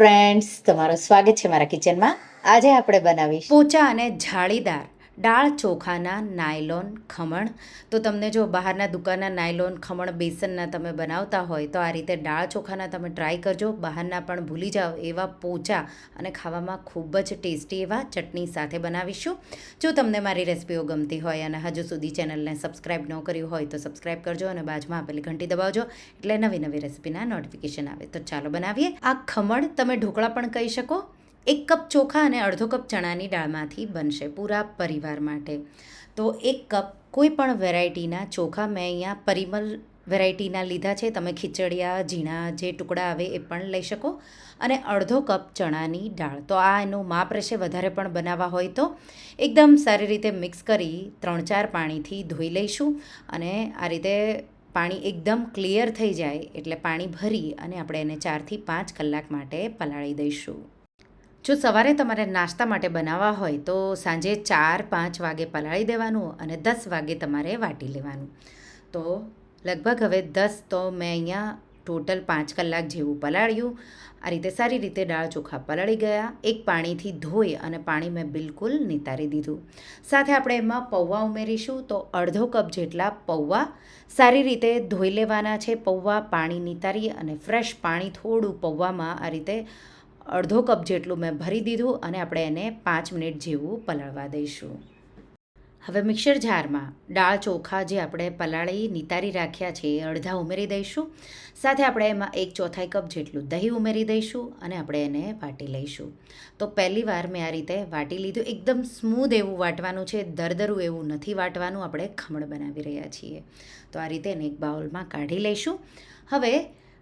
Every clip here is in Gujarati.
ફ્રેન્ડ્સ તમારું સ્વાગત છે મારા કિચનમાં આજે આપણે બનાવીશ પોચા અને જાળીદાર. દાળ ચોખાના નાયલોન ખમણ. તો તમને જો બહારના દુકાનના નાયલોન ખમણ, બેસનના તમે બનાવતા હોય તો આ રીતે દાળ ચોખાના તમે ટ્રાય કરજો. બહારના પણ ભૂલી જાઓ એવા પોચા અને ખાવામાં ખૂબ જ ટેસ્ટી એવા ચટણી સાથે બનાવીશું. જો તમને મારી રેસિપીઓ ગમતી હોય અને હજુ સુધી ચેનલને સબસ્ક્રાઈબ ન કર્યું હોય તો સબસ્ક્રાઈબ કરજો અને બાજુમાં આપેલી ઘંટી દબાવજો એટલે નવી નવી રેસિપીના નોટિફિકેશન આવે. તો ચાલો બનાવીએ. આ ખમણ તમે ઢોકળા પણ કહી શકો. એક કપ ચોખા અને અડધો કપ ચણાની દાળમાંથી બનશે પૂરા પરિવાર માટે. તો એક કપ કોઈ પણ વેરાયટીના ચોખા મેં અહીંયા પરિમલ વેરાયટીના લીધા છે. તમે ખીચડિયા, ઝીણા જે ટુકડા આવે એ પણ લઈ શકો. અને અડધો કપ ચણાની દાળ. તો આ એનું માપ રહેશે વધારે પણ બનાવવા હોય તો. એકદમ સારી રીતે મિક્સ કરી ત્રણ ચાર પાણીથી ધોઈ લઈશું. અને આ રીતે પાણી એકદમ ક્લિયર થઈ જાય એટલે પાણી ભરી અને આપણે એને ચારથી પાંચ કલાક માટે પલાળી દઈશું. જો સવારે તમારે નાસ્તા માટે બનાવવા હોય તો સાંજે ચાર, પાંચ વાગે પલાળી દેવાનું અને દસ વાગે તમારે વાટી લેવાનું. તો લગભગ હવે દસ તો મેં અહીંયા ટોટલ પાંચ કલાક જેવું પલાળ્યું. આ રીતે સારી રીતે દાળ ચોખા પલાળી ગયા. એક પાણીથી ધોઈ અને પાણી મેં બિલકુલ નિતારી દીધું. સાથે આપણે એમાં પૌવા ઉમેરીશું તો અડધો કપ જેટલા પૌવા સારી રીતે ધોઈ લેવાના છે. પૌવા પાણી નિતારી અને ફ્રેશ પાણી થોડું પૌવામાં આ રીતે અડધો કપ જેટલું મેં ભરી દીધું અને આપણે એને પાંચ મિનિટ જેવું પલાળવા દઈશું. હવે મિક્સર જારમાં દાળ ચોખા જે આપણે પલાળી, નિતારી રાખ્યા છે એ અડધા ઉમેરી દઈશું. સાથે આપણે એમાં એક ચોથાઈ કપ જેટલું દહીં ઉમેરી દઈશું અને આપણે એને વાટી લઈશું. તો પહેલી વાર મેં આ રીતે વાટી લીધું. એકદમ સ્મૂધ એવું વાટવાનું છે, દરદરું એવું નથી વાટવાનું. આપણે ખમણ બનાવી રહ્યા છીએ. તો આ રીતે એને એક બાઉલમાં કાઢી લઈશું. હવે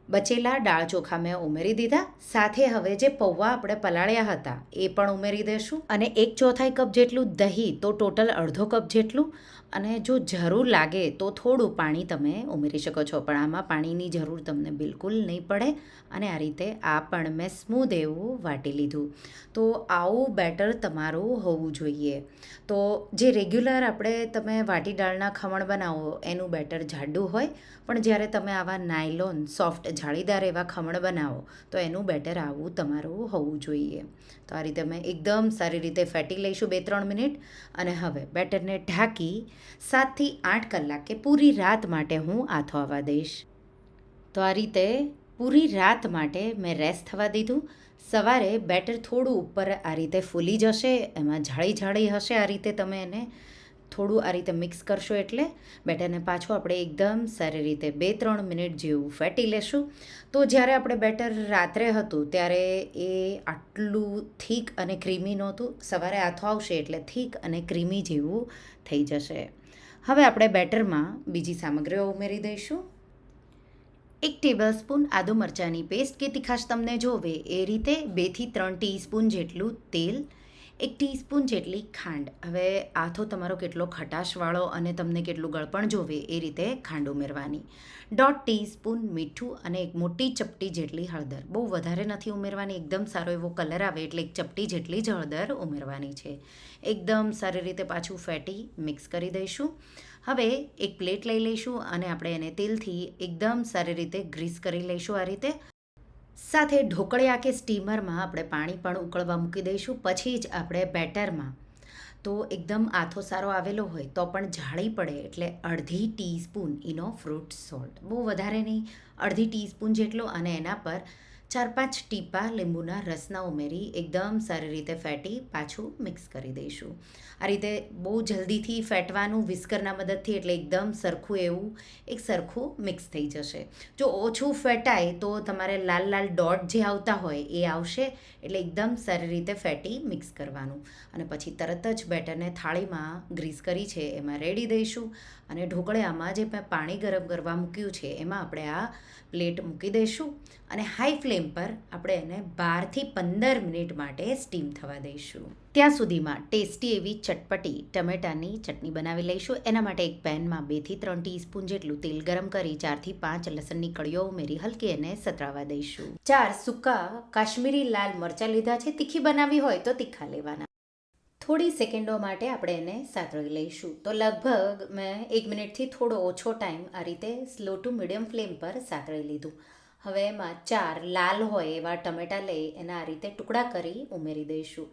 બચેલા દાળ ચોખા મેં ઉમેરી દીધા. સાથે હવે જે પૌવા આપણે પલાળ્યા હતા, એ પણ ઉમેરી દઈશું અને એક ચોથાઈ કપ જેટલું દહીં, તો ટોટલ અડધો કપ જેટલું. અને જો જરૂર લાગે, તો થોડું પાણી તમે ઉમેરી શકો છો. પણ આમાં પાણીની જરૂર તમને બિલકુલ નહીં પડે. અને આ રીતે આ પણ મેં સ્મૂધ એવું વાટી લીધું. તો આવું બેટર તમારું હોવું જોઈએ. તો જે રેગ્યુલર આપણે તમે વાટી દાળના ખમણ બનાવો, એનું બેટર જાડું હોય. પણ જ્યારે તમે આવા નાયલોન સોફ્ટ જાળીદાર એવા ખમણ બનાવો, તો એનું બેટર આવું તમારું હોવું જોઈએ. તો આ રીતે મેં એકદમ સારી રીતે ફેટી લઈશું બે ત્રણ મિનિટ અને હવે બેટરને ઢાંકી સાતથી આઠ કલાકે પૂરી રાત માટે હું આથો આવવા દઈશ. તો આ રીતે પૂરી રાત માટે મેં રેસ્ટ થવા દીધું. સવારે બેટર થોડું ઉપર આ રીતે ફૂલી જશે, એમાં જાળી જાળી હશે આ રીતે તમે એને થોડું આ રીતે મિક્સ કરશો એટલે બેટરને પાછું આપણે એકદમ સારી રીતે બે ત્રણ મિનિટ જેવું ફેટી લેશું. તો જ્યારે આપણે બેટર રાત્રે હતું ત્યારે એ આટલું થીક અને ક્રીમી નહોતું. સવારે આથો આવશે એટલે થીક અને ક્રીમી જેવું થઈ જશે. હવે આપણે બેટરમાં બીજી સામગ્રીઓ ઉમેરી દઈશું. એક ટેબલ સ્પૂન આદુ મરચાંની પેસ્ટ કે તીખાશ તમને જોવે? એ રીતે બેથી ત્રણ ટીસ્પૂન જેટલું તેલ એક ટીસ્પૂન જેટલી ખાંડ. હવે આથો તમારો કેટલો ખટાશવાળો અને તમને કેટલું ગળપણ જોવે એ રીતે ખાંડ ઉમેરવાની. દોઢ ટીસ્પૂન મીઠું અને એક મોટી ચપટી જેટલી હળદર. બહુ વધારે નથી ઉમેરવાની, એકદમ સારો એવો કલર આવે એટલે એક ચપટી જેટલી જ હળદર ઉમેરવાની છે. એકદમ સારી રીતે પાછું ફેટી મિક્સ કરી દઈશું. હવે એક પ્લેટ લઈ લઈશું અને આપણે એને તેલથી એકદમ સારી રીતે ગ્રીસ કરી લઈશું આ રીતે. સાથે ઢોકળિયા કે સ્ટીમરમાં આપણે પાણી પણ ઉકળવા મૂકી દઈશું, પછી જ આપણે બેટરમાં. તો એકદમ આથો સારો આવેલો હોય તો પણ જાળી પડે એટલે અડધી ટીસ્પૂન એનો ફ્રૂટ સોલ્ટ. બહુ વધારે નહીં, અડધી ટીસ્પૂન જેટલો અને એના પર ચાર પાંચ ટીપા લીંબુના રસના ઉમેરી એકદમ સારી રીતે ફેટી પાછું મિક્સ કરી દઈશું. આ રીતે બહુ જલ્દીથી ફેટવાનું વિસ્કરના મદદથી એટલે એકદમ સરખું એવું એક સરખું મિક્સ થઈ જશે. જો ઓછું ફેટાય તો તમારે લાલ લાલ ડોટ જે આવતા હોય એ આવશે એટલે એકદમ સારી રીતે ફેટી મિક્સ કરવાનું. અને પછી તરત જ બેટરને થાળીમાં ગ્રીસ કરી છે એમાં રેડી દઈશું. અને ઢોકળામાં જે મેં પાણી ગરમ કરવા મૂક્યું છે એમાં આપણે આ પ્લેટ મૂકી દઈશું. અને હાઈ ફ્લેમ પર આપણે એને બારથી પંદર મિનિટ માટે સ્ટીમ થવા દઈશું. ત્યાં સુધીમાં ટેસ્ટી એવી ચટપટી ટમેટાની ચટણી બનાવી લઈશું. એના માટે એક પેનમાં બેથી ત્રણ ટીસ્પૂન જેટલું તેલ ગરમ કરી ચારથી પાંચ લસણની કળીઓ ઉમેરી હલકી એને સતરાવા દઈશું. ચાર સૂકા કાશ્મીરી લાલ મરચાં લીધા છે. તીખી બનાવી હોય તો તીખા લેવાના. થોડી સેકન્ડો માટે આપણે એને સાતળી લઈશું. તો લગભગ મેં એક મિનિટથી થોડો ઓછો ટાઈમ આ રીતે સ્લો ટુ મીડિયમ ફ્લેમ પર સાતળી લીધું. હવે એમાં ચાર લાલ હોય એવા ટમેટાં લઈ એના આ રીતે ટુકડા કરી ઉમેરી દઈશું.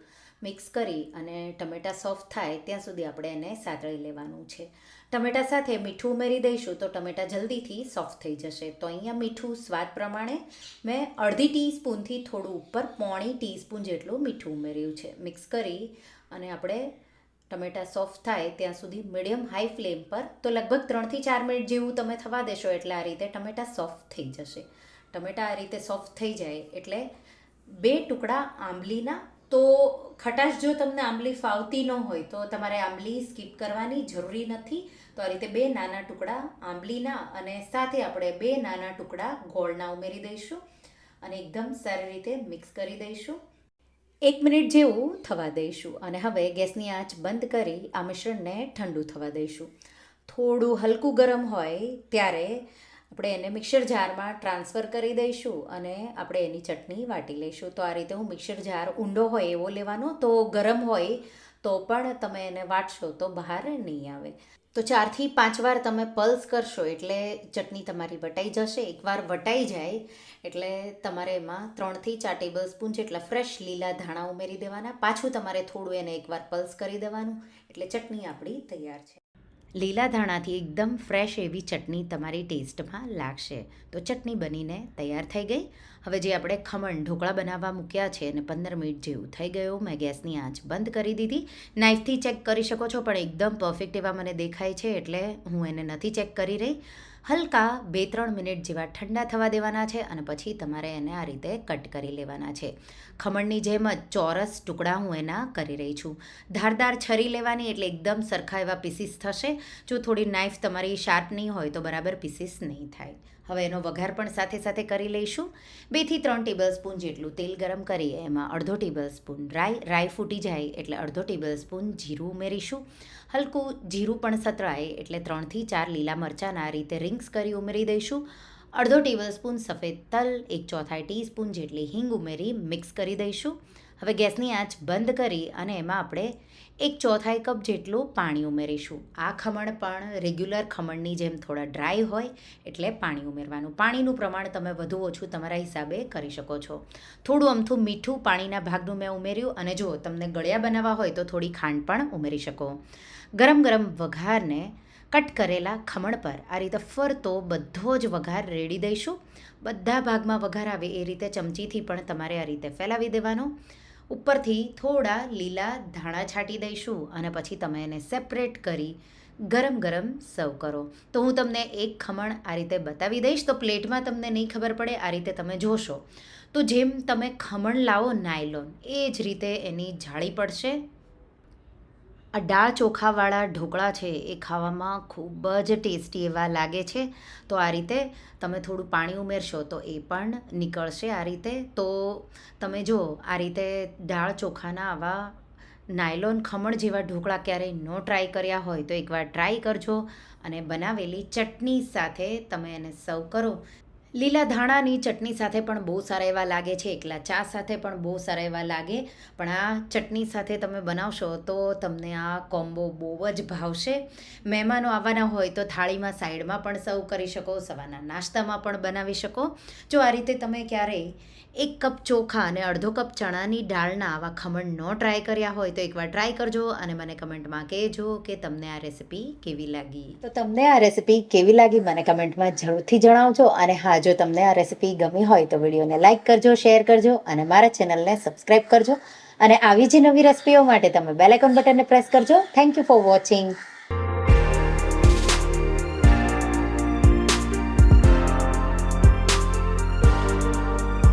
મિક્સ કરી અને ટમેટાં સોફ્ટ થાય ત્યાં સુધી આપણે એને સાતળી લેવાનું છે. ટમેટાં સાથે મીઠું ઉમેરી દઈશું તો ટમેટાં જલ્દીથી સોફ્ટ થઈ જશે. તો અહીંયા મીઠું સ્વાદ પ્રમાણે મેં અડધી ટીસ્પૂનથી થોડું ઉપર પોણી ટીસ્પૂન જેટલું મીઠું ઉમેર્યું છે. મિક્સ કરી અને આપણે ટમેટાં સોફ્ટ થાય ત્યાં સુધી મીડિયમ હાઈ ફ્લેમ પર તો લગભગ ત્રણથી ચાર મિનિટ જેવું તમે થવા દેશો એટલે આ રીતે ટમેટા સોફ્ટ થઈ જશે. ટમેટાં આ રીતે સોફ્ટ થઈ જાય એટલે બે ટુકડા આંબલીના, તો ખટાશ જો તમને આંબલી ફાવતી ન હોય તો તમારે આંબલી સ્કીપ કરવાની જરૂરી નથી. તો આ રીતે બે નાના ટુકડા આંબલીના અને સાથે આપણે બે નાના ટુકડા ગોળના ઉમેરી દઈશું અને એકદમ સારી રીતે મિક્સ કરી દઈશું. એક મિનિટ જેવું થવા દઈશું અને હવે ગેસની આંચ બંધ કરી આ મિશ્રણને ઠંડુ થવા દઈશું. થોડું હલકું ગરમ હોય ત્યારે આપણે એને મિક્સર જારમાં ટ્રાન્સફર કરી દઈશું અને આપણે એની ચટણી વાટી લઈશું. તો આ રીતે હું મિક્સર જાર ઊંડો હોય એવો લેવાનો, તો ગરમ હોય તો પણ તમે એને વાટશો તો બહાર નહીં આવે. તો ચારથી પાંચ વાર તમે પલ્સ કરશો એટલે ચટણી તમારી વટાઈ જશે. એકવાર વટાઈ જાય એટલે તમારે એમાં ત્રણથી ચાર ટેબલ સ્પૂન જેટલા ફ્રેશ લીલા ધાણા ઉમેરી દેવાના. પાછું તમારે થોડું એને એકવાર પલ્સ કરી દેવાનું. એટલે ચટણી આપણી તૈયાર છે. લીલા ધાણાથી એકદમ ફ્રેશ એવી ચટણી તમારી ટેસ્ટમાં લાગશે. તો ચટણી બનીને તૈયાર થઈ ગઈ. હવે જે આપણે ખમણ ઢોકળા બનાવવા મૂક્યા છે અને પંદર મિનિટ જેવું થઈ ગયું, મેં ગેસની આંચ બંધ કરી દીધી. નાઇફથી ચેક કરી શકો છો, પણ એકદમ પરફેક્ટ એવા મને દેખાય છે, એટલે હું એને નથી ચેક કરી રહી. હલકા બે ત્રણ મિનિટ જેવા ઠંડા થવા દેવાના છે અને પછી તમારે એને આ રીતે કટ કરી લેવાના છે. ખમણની જેમ જ ચોરસ ટુકડા હું એના કરી રહી છું. ધારદાર છરી લેવાની એટલે એકદમ સરખા એવા પીસીસ થશે. જો થોડી નાઇફ તમારી શાર્પ નહીં હોય તો બરાબર પીસીસ નહીં થાય. હવે એનો વઘાર પણ સાથે સાથે કરી લઈશું. બેથી ત્રણ ટેબલ સ્પૂન જેટલું તેલ ગરમ કરી એમાં અડધો ટેબલ સ્પૂન રાઈ રાઈ ફૂટી જાય એટલે અડધો ટેબલ સ્પૂન જીરું ઉમેરીશું. હલકું જીરું પણ સતરાય એટલે ત્રણથી ચાર લીલા મરચાંના રીતે રિંગ્સ કરી ઉમેરી દઈશું. અડધો ટેબલ સ્પૂન સફેદ તલ, એક ચોથાઈ ટીસ્પૂન જેટલી હિંગ ઉમેરી મિક્સ કરી દઈશું. હવે ગેસની આંચ બંધ કરી અને એમાં આપણે એક ચોથાઈ કપ જેટલું પાણી ઉમેરીશું. આ ખમણ પણ રેગ્યુલર ખમણની જેમ થોડા ડ્રાય હોય એટલે પાણી ઉમેરવાનું. પાણીનું પ્રમાણ તમે વધુ ઓછું તમારા હિસાબે કરી શકો છો. થોડું અમથું મીઠું પાણીના ભાગનું મેં ઉમેર્યું અને જો તમને ગળ્યા બનાવવા હોય તો થોડી ખાંડ પણ ઉમેરી શકો. ગરમ ગરમ વઘારને કટ કરેલા ખમણ પર આ રીતે ફરતો બધો જ વઘાર રેડી દઈશું. બધા ભાગમાં વઘાર આવે એ રીતે ચમચીથી પણ તમારે આ રીતે ફેલાવી દેવાનો. ઉપરથી થોડા લીલા ધાણા છાંટી દઈશું અને પછી તમે એને સેપરેટ કરી ગરમ ગરમ સર્વ કરો. તો હું તમને એક ખમણ આ રીતે બતાવી દઈશ. તો પ્લેટમાં તમને નહીં ખબર પડે, આ રીતે તમે જોશો. તો જેમ તમે ખમણ લાવો નાયલોન, એ જ રીતે એની જાળી પડશે. આ દાળ ચોખાવાળા ઢોકળા છે એ ખાવામાં ખૂબ જ ટેસ્ટી એવા લાગે છે. તો આ રીતે તમે થોડું પાણી ઉમેરશો તો એ પણ નીકળશે આ રીતે. તો તમે જો આ રીતે દાળ ચોખાના આવા નાયલોન ખમણ જેવા ઢોકળા ક્યારેય ન ટ્રાય કર્યા હોય તો એકવાર ટ્રાય કરજો અને બનાવેલી ચટણી સાથે તમે એને સર્વ કરો. લીલા ધાણાની ચટણી સાથે પણ બહુ સારા એવા લાગે છે, એકલા ચા સાથે પણ બહુ સારા એવા લાગે. પણ આ ચટણી સાથે તમે બનાવશો તો તમને આ કોમ્બો બહુ જ ભાવશે. મહેમાનો આવવાના હોય તો થાળીમાં સાઈડમાં પણ સર્વ કરી શકો, સવારના નાસ્તામાં પણ બનાવી શકો. જો આ રીતે તમે ક્યારેય એક કપ ચોખા અને અડધો કપ ચણાની દાળના આવા ખમણ ન ટ્રાય કર્યા હોય તો એકવાર ટ્રાય કરજો અને મને કમેન્ટમાં કહેજો કે તમને આ રેસિપી કેવી લાગી. તો તમને આ રેસિપી કેવી લાગી મને કમેન્ટમાં જરૂરથી જણાવજો અને હા જો તમને આ રેસિપી ગમી હોય તો વિડીયોને લાઇક કરજો શેર કરજો અને મારા ચેનલને સબસ્ક્રાઇબ કરજો. અને આવી જ નવી રેસિપીઓ માટે તમે બેલ આઇકોન બટનને પ્રેસ કરજો. Thank you for watching